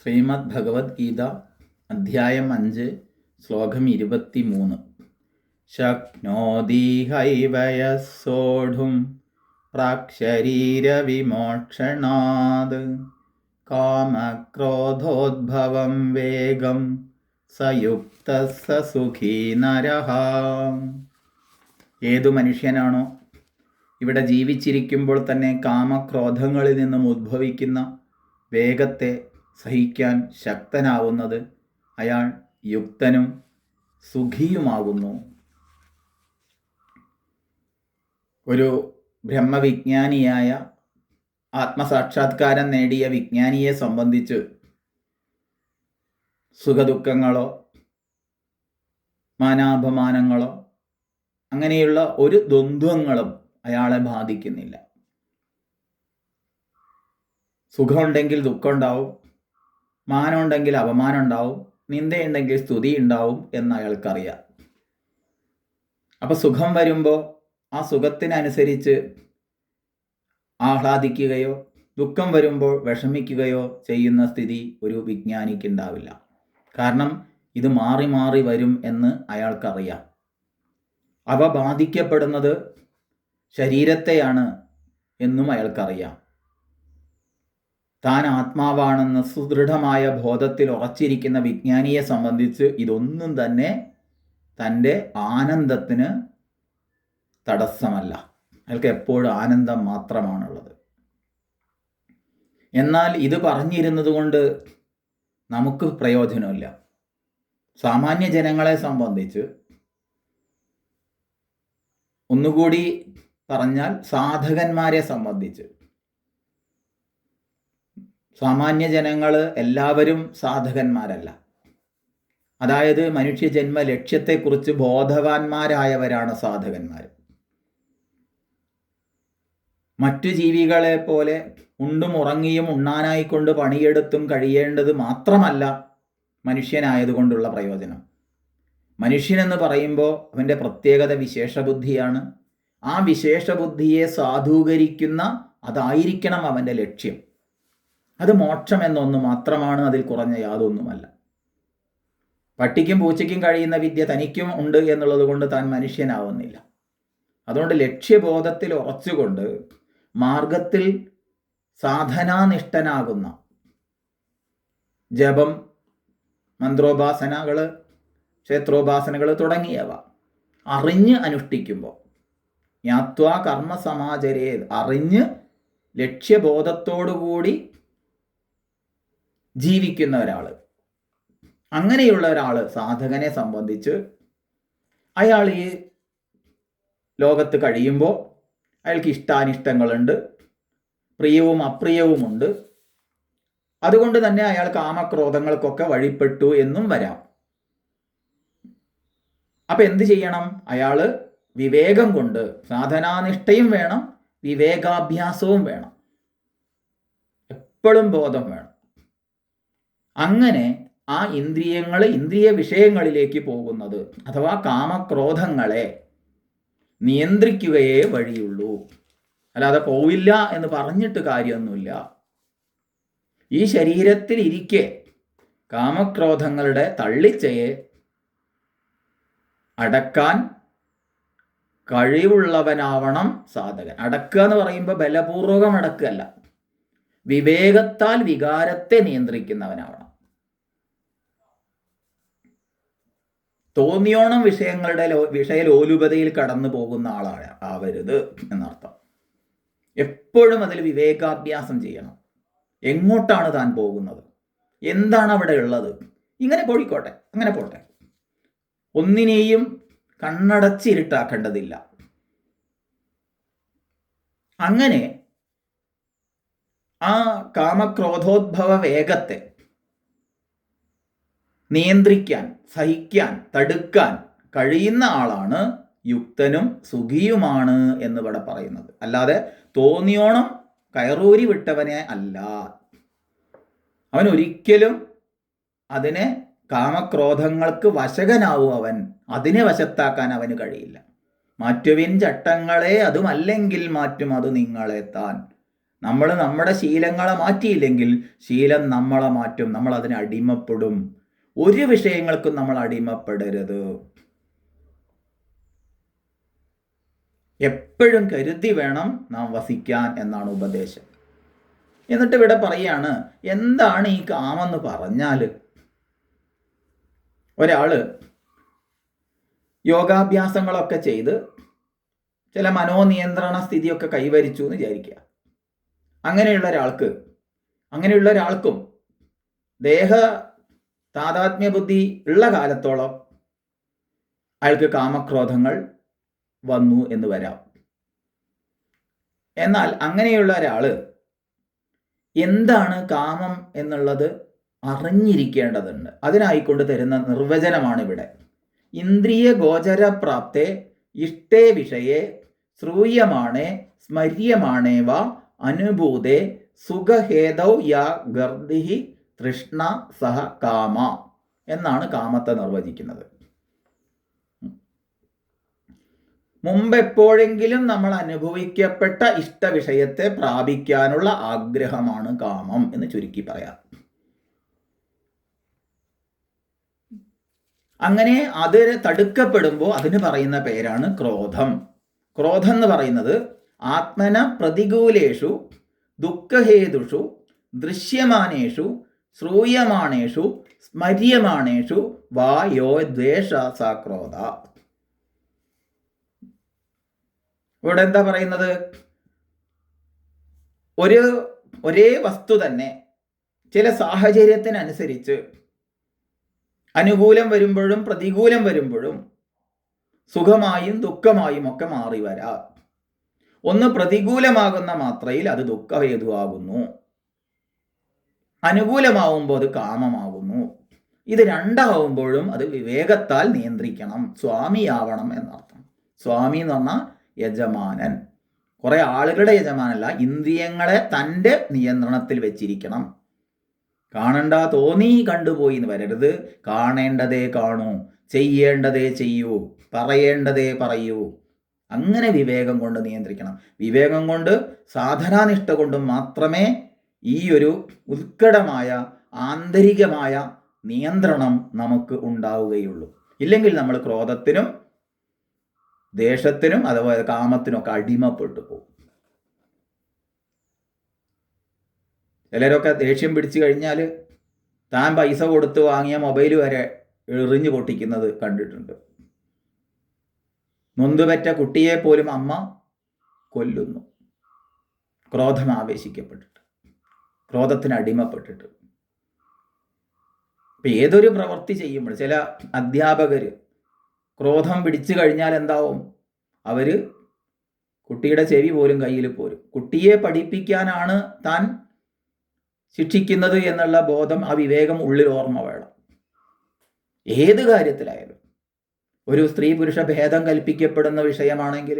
ശ്രീമദ് ഭഗവത്ഗീത അധ്യായം അഞ്ച് ശ്ലോകം ഇരുപത്തി മൂന്ന് ശക്നോതി ഹൈവയസോഢും പ്രാക്ശരീരവിമോക്ഷണാത് കാമക്രോധോദ്ഭവം വേഗം സയുക്ത സുഖീ നരഹ. ഏതു മനുഷ്യനാണോ ഇവിടെ ജീവിച്ചിരിക്കുമ്പോൾ തന്നെ കാമക്രോധങ്ങളിൽ നിന്നും ഉദ്ഭവിക്കുന്ന വേഗത്തെ സഹിക്കാൻ ശക്തനാവുന്നത് അയാൾ യുക്തനും സുഖിയുമാകുന്നു. ഒരു ബ്രഹ്മവിജ്ഞാനിയായ ആത്മസാക്ഷാത്കാരം നേടിയ വിജ്ഞാനിയെ സംബന്ധിച്ച് സുഖദുഃഖങ്ങളോ മാനാപമാനങ്ങളോ അങ്ങനെയുള്ള ഒരു ദ്വന്ദ്വങ്ങളും അയാളെ ബാധിക്കുന്നില്ല. സുഖമുണ്ടെങ്കിൽ ദുഃഖമുണ്ടാവും മാനമുണ്ടെങ്കിൽ അപമാനം ഉണ്ടാവും നിന്ദയുണ്ടെങ്കിൽ സ്തുതി ഉണ്ടാവും എന്ന് അയാൾക്കറിയാം. അപ്പൊ സുഖം വരുമ്പോൾ ആ സുഖത്തിനനുസരിച്ച് ആഹ്ലാദിക്കുകയോ ദുഃഖം വരുമ്പോൾ വിഷമിക്കുകയോ ചെയ്യുന്ന സ്ഥിതി ഒരു വിജ്ഞാനിക്ക് ഉണ്ടാവില്ല. കാരണം ഇത് മാറി മാറി വരും എന്ന് അയാൾക്കറിയാം. അവ ബാധിക്കപ്പെടുന്നത് ശരീരത്തെയാണ് എന്നും അയാൾക്കറിയാം. താൻ ആത്മാവാണെന്ന് സുദൃഢമായ ബോധത്തിൽ ഉറച്ചിരിക്കുന്ന വിജ്ഞാനിയെ സംബന്ധിച്ച് ഇതൊന്നും തന്നെ തന്റെ ആനന്ദത്തിന് തടസ്സമല്ല. അയാൾക്ക് എപ്പോഴും ആനന്ദം മാത്രമാണുള്ളത്. എന്നാൽ ഇത് പറഞ്ഞിരുന്നത് കൊണ്ട് നമുക്ക് പ്രയോജനമില്ല. സാമാന്യ ജനങ്ങളെ സംബന്ധിച്ച് ഒന്നുകൂടി പറഞ്ഞാൽ സാധകന്മാരെ സംബന്ധിച്ച് സാമാന്യ ജനങ്ങൾ എല്ലാവരും സാധകന്മാരല്ല. അതായത് മനുഷ്യജന്മ ലക്ഷ്യത്തെക്കുറിച്ച് ബോധവാന്മാരായവരാണ് സാധകന്മാർ മറ്റു ജീവികളെ പോലെ ഉണ്ടും ഉറങ്ങിയും ഉണ്ണാനായിക്കൊണ്ട് പണിയെടുത്തും കഴിയേണ്ടത് മാത്രമല്ല മനുഷ്യനായതുകൊണ്ടുള്ള പ്രയോജനം. മനുഷ്യനെന്ന് പറയുമ്പോൾ അവന്റെ പ്രത്യേകത വിശേഷബുദ്ധിയാണ്. ആ വിശേഷബുദ്ധിയെ സാധൂകരിക്കുന്ന അതായിരിക്കണം അവന്റെ ലക്ഷ്യം. അത് മോക്ഷം എന്നൊന്ന് മാത്രമാണ് അതിൽ കുറഞ്ഞ യാതൊന്നുമല്ല. പട്ടിക്കും പൂച്ചയ്ക്കും കഴിയുന്ന വിദ്യ തനിക്കും ഉണ്ട് എന്നുള്ളത് കൊണ്ട് താൻ മനുഷ്യനാവുന്നില്ല. അതുകൊണ്ട് ലക്ഷ്യബോധത്തിൽ ഉറച്ചുകൊണ്ട് മാർഗത്തിൽ സാധനാനിഷ്ഠനാകുന്ന ജപം മന്ത്രോപാസനകൾ ക്ഷേത്രോപാസനകൾ തുടങ്ങിയവ അറിഞ്ഞ് അനുഷ്ഠിക്കുമ്പോൾ ജ്ഞാത്വാ കർമ്മ സമാചരേ അറിഞ്ഞ് ലക്ഷ്യബോധത്തോടുകൂടി ജീവിക്കുന്ന ഒരാൾ അങ്ങനെയുള്ള ഒരാൾ സാധകനെ സംബന്ധിച്ച് അയാൾ ഈ ലോകത്ത് കഴിയുമ്പോൾ അയാൾക്ക് ഇഷ്ടാനിഷ്ടങ്ങളുണ്ട് പ്രിയവും അപ്രിയവുമുണ്ട്. അതുകൊണ്ട് തന്നെ അയാൾ കാമക്രോധങ്ങൾക്കൊക്കെ വഴിപ്പെട്ടു എന്നും വരാം. അപ്പൊ എന്ത് ചെയ്യണം? അയാൾ വിവേകം കൊണ്ട് സാധനാനിഷ്ഠയും വേണം വിവേകാഭ്യാസവും വേണം. എപ്പോഴും ബോധം വേണം. അങ്ങനെ ആ ഇന്ദ്രിയങ്ങൾ ഇന്ദ്രിയ വിഷയങ്ങളിലേക്ക് പോകുന്നത് അഥവാ കാമക്രോധങ്ങളെ നിയന്ത്രിക്കുകയേ വഴിയുള്ളൂ. അല്ലാതെ പോവില്ല എന്ന് പറഞ്ഞിട്ട് കാര്യമൊന്നുമില്ല. ഈ ശരീരത്തിൽ ഇരിക്കെ കാമക്രോധങ്ങളുടെ തള്ളിച്ചയെ അടക്കാൻ കഴിവുള്ളവനാവണം സാധകൻ. അടക്കുക എന്ന് പറയുമ്പോൾ ബലപൂർവകം അടക്കുകയല്ല. വിവേകത്താൽ വികാരത്തെ നിയന്ത്രിക്കുന്നവനാവണം. തോന്നിയോണം വിഷയങ്ങളുടെ വിഷയലോലുപതയിൽ കടന്നു പോകുന്ന ആളാണ് ആവരുത് എന്നർത്ഥം. എപ്പോഴും അതിൽ വിവേകാഭ്യാസം ചെയ്യണം. എങ്ങോട്ടാണ് താൻ പോകുന്നത്? എന്താണ് അവിടെ ഉള്ളത്? ഇങ്ങനെ പോയിക്കോട്ടെ അങ്ങനെ പോട്ടെ. ഒന്നിനെയും കണ്ണടച്ചിരുട്ടാക്കേണ്ടതില്ല. അങ്ങനെ ആ കാമക്രോധോദ്ഭവ വേഗത്തെ നിയന്ത്രിക്കാൻ സഹിക്കാൻ തടുക്കാൻ കഴിയുന്ന ആളാണ് യുക്തനും സുഖിയുമാണ് എന്ന് ഇവിടെ പറയുന്നത്. അല്ലാതെ തോന്നിയോണം കയറൂരി വിട്ടവനെ അല്ല. അവൻ ഒരിക്കലും അതിനെ കാമക്രോധങ്ങൾക്ക് വശകനാവും അവൻ. അതിനെ വശത്താക്കാൻ അവന് കഴിയില്ല. മാറ്റുവിൻ ചട്ടങ്ങളെ അതുമല്ലെങ്കിൽ മാറ്റും അത് നിങ്ങളെ താൻ. നമ്മൾ നമ്മുടെ ശീലങ്ങളെ മാറ്റിയില്ലെങ്കിൽ ശീലം നമ്മളെ മാറ്റും നമ്മൾ അതിനെ അടിമപ്പെടും. ഒരു വിഷയങ്ങൾക്കും നമ്മൾ അടിമപ്പെടരുത്. എപ്പോഴും കരുതി വേണം നാം വസിക്കാൻ എന്നാണ് ഉപദേശം. എന്നിട്ട് ഇവിടെ പറയാണ് എന്താണ് ഈ കാമെന്ന് പറഞ്ഞാൽ ഒരാൾ യോഗാഭ്യാസങ്ങളൊക്കെ ചെയ്ത് ചില മനോനിയന്ത്രണ സ്ഥിതിയൊക്കെ കൈവരിച്ചു എന്ന് വിചാരിക്കുക. അങ്ങനെയുള്ള ഒരാൾക്ക് അങ്ങനെയുള്ള ഒരാൾക്കും ദേഹ താതാത്മ്യ ബുദ്ധി ഉള്ള കാലത്തോളം അയാൾക്ക് കാമക്രോധങ്ങൾ വന്നു എന്ന് വരാം. എന്നാൽ അങ്ങനെയുള്ള ഒരാൾ എന്താണ് കാമം എന്നുള്ളത് അറിഞ്ഞിരിക്കേണ്ടതുണ്ട്. അതിനായിക്കൊണ്ട് തരുന്ന നിർവചനമാണ് ഇവിടെ ഇന്ദ്രിയ ഗോചര ഇഷ്ടേ വിഷയെ ശ്രൂയമാണേ സ്മര്യമാണേ വ അനുഭൂതേ സുഖഹേതൗ യാ ഗർദിഹി തൃഷ്ണ സഹ കാമ എന്നാണ് കാമത്തെ നിർവചിക്കുന്നത്. മുമ്പെപ്പോഴെങ്കിലും നമ്മൾ അനുഭവിക്കപ്പെട്ട ഇഷ്ടവിഷയത്തെ പ്രാപിക്കാനുള്ള ആഗ്രഹമാണ് കാമം എന്ന് ചുരുക്കി പറയാം. അങ്ങനെ അത് തടുക്കപ്പെടുമ്പോൾ അതിന് പറയുന്ന പേരാണ് ക്രോധം. ക്രോധം എന്ന് പറയുന്നത് ആത്മന പ്രതികൂലേഷു ദുഃഖഹേതുഷു ദൃശ്യമാനേഷു ശ്രൂയമാണേഷു സ്മര്യമാണേഷു വായോ ദ്വേഷ സാക്രോധ ഇവിടെ എന്താ പറയുന്നത്? ഒരു ഒരേ വസ്തു തന്നെ ചില സാഹചര്യത്തിനനുസരിച്ച് അനുകൂലം വരുമ്പോഴും പ്രതികൂലം വരുമ്പോഴും സുഖമായും ദുഃഖമായും ഒക്കെ മാറി വരാം. ഒന്ന് പ്രതികൂലമാകുന്ന മാത്രയിൽ അത് ദുഃഖഹേതുവാകുന്നു അനുകൂലമാവുമ്പോൾ അത് കാമമാകുന്നു. ഇത് രണ്ടാവുമ്പോഴും അത് വിവേകത്താൽ നിയന്ത്രിക്കണം. സ്വാമിയാവണം എന്നർത്ഥം. സ്വാമി എന്ന് പറഞ്ഞാൽ യജമാനൻ. കുറെ ആളുകളുടെ യജമാനല്ല ഇന്ദ്രിയങ്ങളെ തന്റെ നിയന്ത്രണത്തിൽ വെച്ചിരിക്കണം. കാണണ്ട തോന്നി കണ്ടുപോയി എന്ന് വരരുത്. കാണേണ്ടതേ കാണൂ ചെയ്യേണ്ടതേ ചെയ്യൂ പറയേണ്ടതേ പറയൂ. അങ്ങനെ വിവേകം കൊണ്ട് നിയന്ത്രിക്കണം. വിവേകം കൊണ്ട് സാധനാനിഷ്ഠ കൊണ്ടും മാത്രമേ ഈ ഒരു ഉത്കടമായ ആന്തരികമായ നിയന്ത്രണം നമുക്ക് ഉണ്ടാവുകയുള്ളൂ. ഇല്ലെങ്കിൽ നമ്മൾ ക്രോധത്തിനും ദേഷ്യത്തിനും അതുപോലെ കാമത്തിനും ഒക്കെ അടിമപ്പെട്ടു പോകും. ചിലരൊക്കെ ദേഷ്യം പിടിച്ചു കഴിഞ്ഞാൽ താൻ പൈസ കൊടുത്ത് വാങ്ങിയ മൊബൈൽ വരെ എറിഞ്ഞു പൊട്ടിക്കുന്നത് കണ്ടിട്ടുണ്ട്. നൊന്തുപറ്റ കുട്ടിയെ പോലും അമ്മ കൊല്ലുന്നു. ക്രോധം ആവേശിക്കപ്പെട്ടിട്ട്. ക്രോധത്തിന് അടിമപ്പെട്ടിട്ട്. ഇപ്പം ഏതൊരു പ്രവൃത്തി ചെയ്യുമ്പോൾ ചില അധ്യാപകർ ക്രോധം പിടിച്ചു കഴിഞ്ഞാൽ എന്താവും? അവർ കുട്ടിയുടെ ചെവി പോലും കയ്യിൽ പോരും. കുട്ടിയെ പഠിപ്പിക്കാനാണ് താൻ ശിക്ഷിക്കുന്നത് എന്നുള്ള ബോധം ആ വിവേകം ഉള്ളിൽ ഓർമ്മ വേണം. ഏത് കാര്യത്തിലായാലും. ഒരു സ്ത്രീ പുരുഷ ഭേദം കൽപ്പിക്കപ്പെടുന്ന വിഷയമാണെങ്കിൽ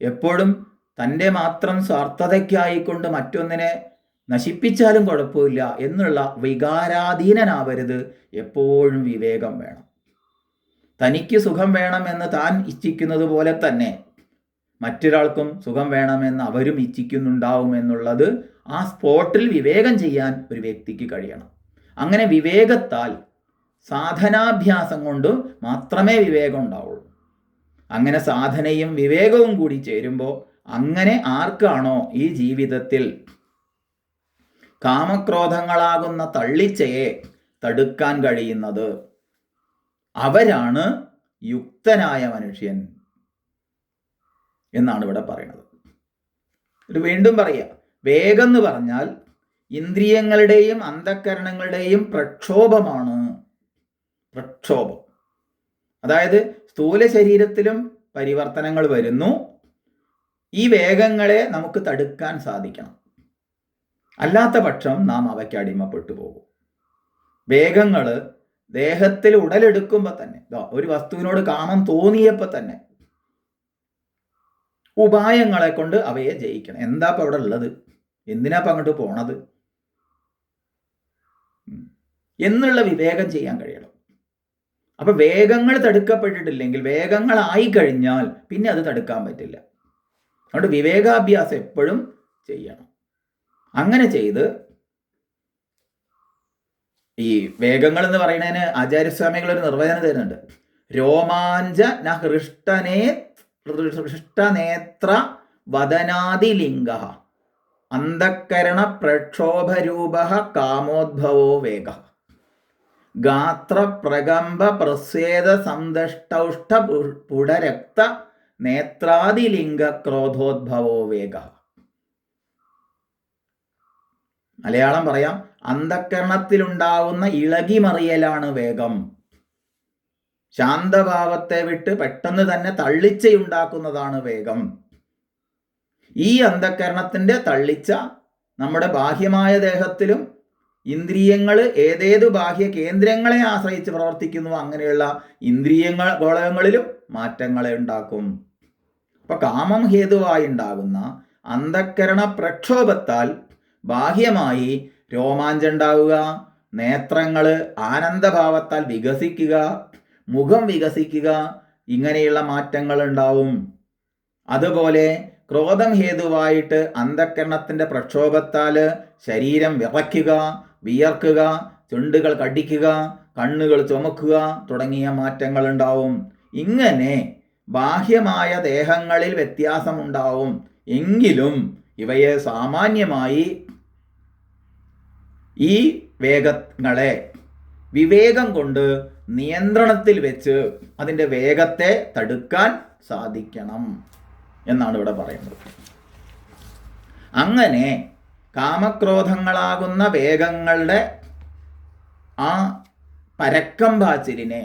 എപ്പോഴും തന്റെ മാത്രം സ്വാർത്ഥതയ്ക്കായിക്കൊണ്ട് മറ്റൊന്നിനെ നശിപ്പിച്ചാലും കുഴപ്പമില്ല എന്നുള്ള വികാരാധീനനാവരുത് എപ്പോഴും വിവേകം വേണം. തനിക്ക് സുഖം വേണമെന്ന് താൻ ഇച്ഛിക്കുന്നത് പോലെ തന്നെ മറ്റൊരാൾക്കും സുഖം വേണമെന്ന് അവരും ഇച്ഛിക്കുന്നുണ്ടാവും എന്നുള്ളത് ആ സ്പോട്ടിൽ വിവേകം ചെയ്യാൻ ഒരു വ്യക്തിക്ക് കഴിയണം. അങ്ങനെ വിവേകത്താൽ സാധനാഭ്യാസം കൊണ്ട് മാത്രമേ വിവേകം ഉണ്ടാവുള്ളൂ. അങ്ങനെ സാധനയും വിവേകവും കൂടി ചേരുമ്പോൾ അങ്ങനെ ആർക്കാണോ ഈ ജീവിതത്തിൽ കാമക്രോധങ്ങളാകുന്ന തള്ളിച്ചയെ തടുക്കാൻ കഴിയുന്നത്? അവരാണ് യുക്തനായ മനുഷ്യൻ എന്നാണ് ഇവിടെ പറയുന്നത്. ഇത് വീണ്ടും പറയുക. വേഗം എന്ന് പറഞ്ഞാൽ ഇന്ദ്രിയങ്ങളുടെയും അന്ധക്കരണങ്ങളുടെയും പ്രക്ഷോഭമാണ്. പ്രക്ഷോഭം. അതായത് സ്ഥൂല ശരീരത്തിലും പരിവർത്തനങ്ങൾ വരുന്നു. ഈ വേഗങ്ങളെ നമുക്ക് തടുക്കാൻ സാധിക്കണം. അല്ലാത്ത പക്ഷം നാം അവയ്ക്ക് അടിമപ്പെട്ടു പോകും. വേഗങ്ങൾ ദേഹത്തിൽ ഉടലെടുക്കുമ്പോൾ തന്നെ ഒരു വസ്തുവിനോട് കാമം തോന്നിയപ്പോൾ തന്നെ ഉപായങ്ങളെ കൊണ്ട് അവയെ ജയിക്കണം. എന്താ ഇപ്പം അവിടെ ഉള്ളത്? എന്തിനാ ഇപ്പം അങ്ങോട്ട് പോണത്? എന്നുള്ള വിവേകം ചെയ്യാൻ കഴിയണം. അപ്പൊ വേഗങ്ങൾ തടുക്കപ്പെട്ടിട്ടില്ലെങ്കിൽ വേഗങ്ങളായി കഴിഞ്ഞാൽ പിന്നെ അത് തടുക്കാൻ പറ്റില്ല. അതുകൊണ്ട് വിവേകാഭ്യാസം എപ്പോഴും ചെയ്യണം. അങ്ങനെ ചെയ്ത് ഈ വേഗങ്ങൾ എന്ന് പറയുന്നതിന് ആചാര്യസ്വാമികൾ ഒരു നിർവചനം തരുന്നുണ്ട്. രോമാഞ്ച നഹൃഷ്ടനേ ഹൃഷ്ടനേ ഹൃഷ്ടനേത്ര വദനാദിലിംഗ അന്ധക്കരണ പ്രക്ഷോഭരൂപ കാമോദ്ഭവോ വേഗ. ഗാത്ര പ്രസേദ പ്രസ്വേദ സന്തഷ്ടൗഷ്ട പുടരക്ത നേത്രാദിലിംഗ ക്രോധോദ്ഭവോ വേഗ. മലയാളം പറയാം അന്ധക്കരണത്തിലുണ്ടാവുന്ന ഇളകിമറിയലാണ് വേഗം. ശാന്തഭാവത്തെ വിട്ട് പെട്ടെന്ന് തന്നെ തള്ളിച്ചയുണ്ടാക്കുന്നതാണ് വേഗം. ഈ അന്ധക്കരണത്തിന്റെ തള്ളിച്ച നമ്മുടെ ബാഹ്യമായ ദേഹത്തിലും ഇന്ദ്രിയങ്ങൾ ഏതേത് ബാഹ്യ കേന്ദ്രങ്ങളെ ആശ്രയിച്ച് പ്രവർത്തിക്കുന്നു അങ്ങനെയുള്ള ഇന്ദ്രിയങ്ങൾ ഗോളകങ്ങളിലും മാറ്റങ്ങളെ ഉണ്ടാക്കും. അപ്പൊ കാമം ഹേതുവായി ഉണ്ടാകുന്ന അന്ധക്കരണ പ്രക്ഷോഭത്താൽ ബാഹ്യമായി രോമാഞ്ചം ഉണ്ടാവുക നേത്രങ്ങൾ ആനന്ദഭാവത്താൽ വികസിക്കുക മുഖം വികസിക്കുക ഇങ്ങനെയുള്ള മാറ്റങ്ങൾ ഉണ്ടാവും. അതുപോലെ ക്രോധം ഹേതുവായിട്ട് അന്ധക്കരണത്തിന്റെ പ്രക്ഷോഭത്താൽ ശരീരം വിറയ്ക്കുക വിയർക്കുക ചുണ്ടുകൾ കടിക്കുക കണ്ണുകൾ ചുമക്കുക തുടങ്ങിയ മാറ്റങ്ങൾ ഉണ്ടാവും ഇങ്ങനെ ബാഹ്യമായ ദേഹങ്ങളിൽ വ്യത്യാസമുണ്ടാവും. എങ്കിലും ഇവയെ സാമാന്യമായി ഈ വേഗങ്ങളെ വിവേകം കൊണ്ട് നിയന്ത്രണത്തിൽ വെച്ച് അതിന്റെ വേഗത്തെ തടുക്കാൻ സാധിക്കണം എന്നാണ് ഇവിടെ പറയുന്നത്. അങ്ങനെ കാമക്രോധങ്ങളാകുന്ന വേഗങ്ങളുടെ ആ പരക്കം പാച്ചിലിനെ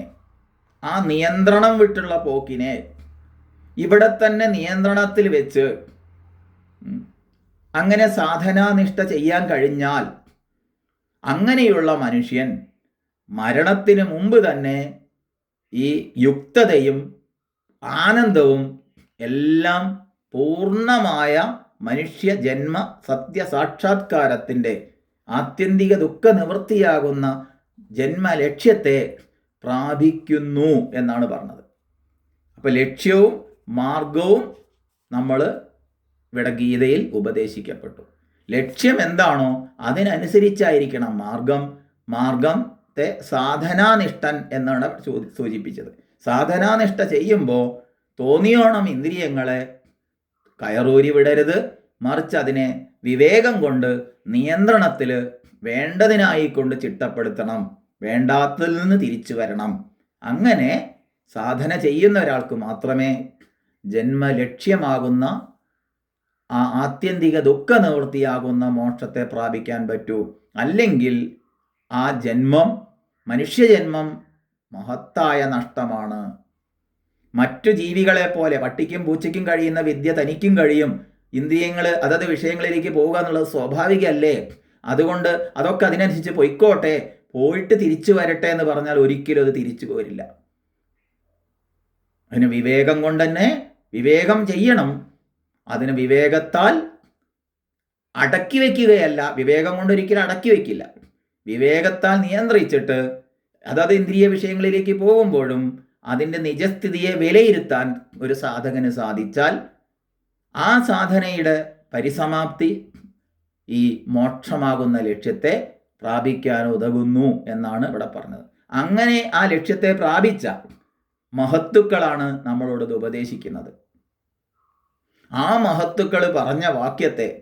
ആ നിയന്ത്രണം വിട്ടുള്ള പോക്കിനെ ഇവിടെ തന്നെ നിയന്ത്രണത്തിൽ വെച്ച് അങ്ങനെ സാധനാനിഷ്ഠ ചെയ്യാൻ കഴിഞ്ഞാൽ അങ്ങനെയുള്ള മനുഷ്യൻ മരണത്തിന് മുമ്പ് തന്നെ ഈ യുക്തതയും ആനന്ദവും എല്ലാം പൂർണമായ മനുഷ്യ ജന്മ സത്യസാക്ഷാത്കാരത്തിന്റെ ആത്യന്തിക ദുഃഖ നിവൃത്തിയാകുന്ന ജന്മലക്ഷ്യത്തെ പ്രാപിക്കുന്നു എന്നാണ് പറഞ്ഞത്. അപ്പോൾ ലക്ഷ്യവും മാർഗവും നമ്മൾ ഇവിടെ ഗീതയിൽ ഉപദേശിക്കപ്പെട്ടു. ലക്ഷ്യം എന്താണോ അതിനനുസരിച്ചായിരിക്കണം മാർഗം. മാർഗത്തെ സാധനാനിഷ്ഠൻ എന്നാണ് സൂചിപ്പിച്ചത്. സാധനാനിഷ്ഠ ചെയ്യുമ്പോൾ തോന്നിയോണം ഇന്ദ്രിയങ്ങളെ കയറൂരി വിടരുത്. മറിച്ച് അതിനെ വിവേകം കൊണ്ട് നിയന്ത്രണത്തിൽ വേണ്ടതിനായി കൊണ്ട് ചിട്ടപ്പെടുത്തണം. വേണ്ടാത്തതിൽ നിന്ന് തിരിച്ചു വരണം. അങ്ങനെ സാധന ചെയ്യുന്ന ഒരാൾക്ക് മാത്രമേ ജന്മലക്ഷ്യമാകുന്ന ആ ആത്യന്തിക ദുഃഖ നിവൃത്തിയാകുന്ന മോക്ഷത്തെ പ്രാപിക്കാൻ പറ്റൂ. അല്ലെങ്കിൽ ആ ജന്മം മനുഷ്യജന്മം മഹത്തായ നഷ്ടമാണ്. മറ്റു ജീവികളെ പോലെ പട്ടിക്കും പൂച്ചയ്ക്കും കഴിയുന്ന വിദ്യ തനിക്കും കഴിയും. ഇന്ദ്രിയങ്ങൾ അതത് വിഷയങ്ങളിലേക്ക് പോവുക എന്നുള്ളത് സ്വാഭാവികമല്ലേ? അതുകൊണ്ട് അതൊക്കെ അതിനനുസരിച്ച് പൊയ്ക്കോട്ടെ. പോയിട്ട് തിരിച്ചു വരട്ടെ എന്ന് പറഞ്ഞാൽ ഒരിക്കലും അത് തിരിച്ചു പോരില്ല. അതിന് വിവേകം കൊണ്ട് തന്നെ വിവേകം ചെയ്യണം. അതിന് വിവേകത്താൽ അടക്കി വയ്ക്കുകയല്ല വിവേകം കൊണ്ട് ഒരിക്കലും അടക്കി വയ്ക്കില്ല വിവേകത്താൽ നിയന്ത്രിച്ചിട്ട് അതത് ഇന്ദ്രിയ വിഷയങ്ങളിലേക്ക് പോകുമ്പോഴും അതിന്റെ നിജസ്ഥിതിയെ വിലയിരുത്താൻ ഒരു സാധകന് സാധിച്ചാൽ ആ സാധനയുടെ പരിസമാപ്തി ഈ മോക്ഷമാകുന്ന ലക്ഷ്യത്തെ പ്രാപിക്കാൻ ഉതകുന്നു എന്നാണ് ഇവിടെ പറഞ്ഞത്. അങ്ങനെ ആ ലക്ഷ്യത്തെ പ്രാപിച്ച മഹത്തുക്കളാണ് നമ്മളോട് ഉപദേശിക്കുന്നത്. ആ മഹത്തുക്കൾ പറഞ്ഞ വാക്യത്തെ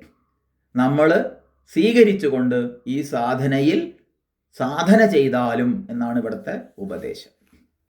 നമ്മൾ സ്വീകരിച്ചുകൊണ്ട് ഈ സാധനയിൽ സാധന ചെയ്താലും എന്നാണ് ഇവിടുത്തെ ഉപദേശം.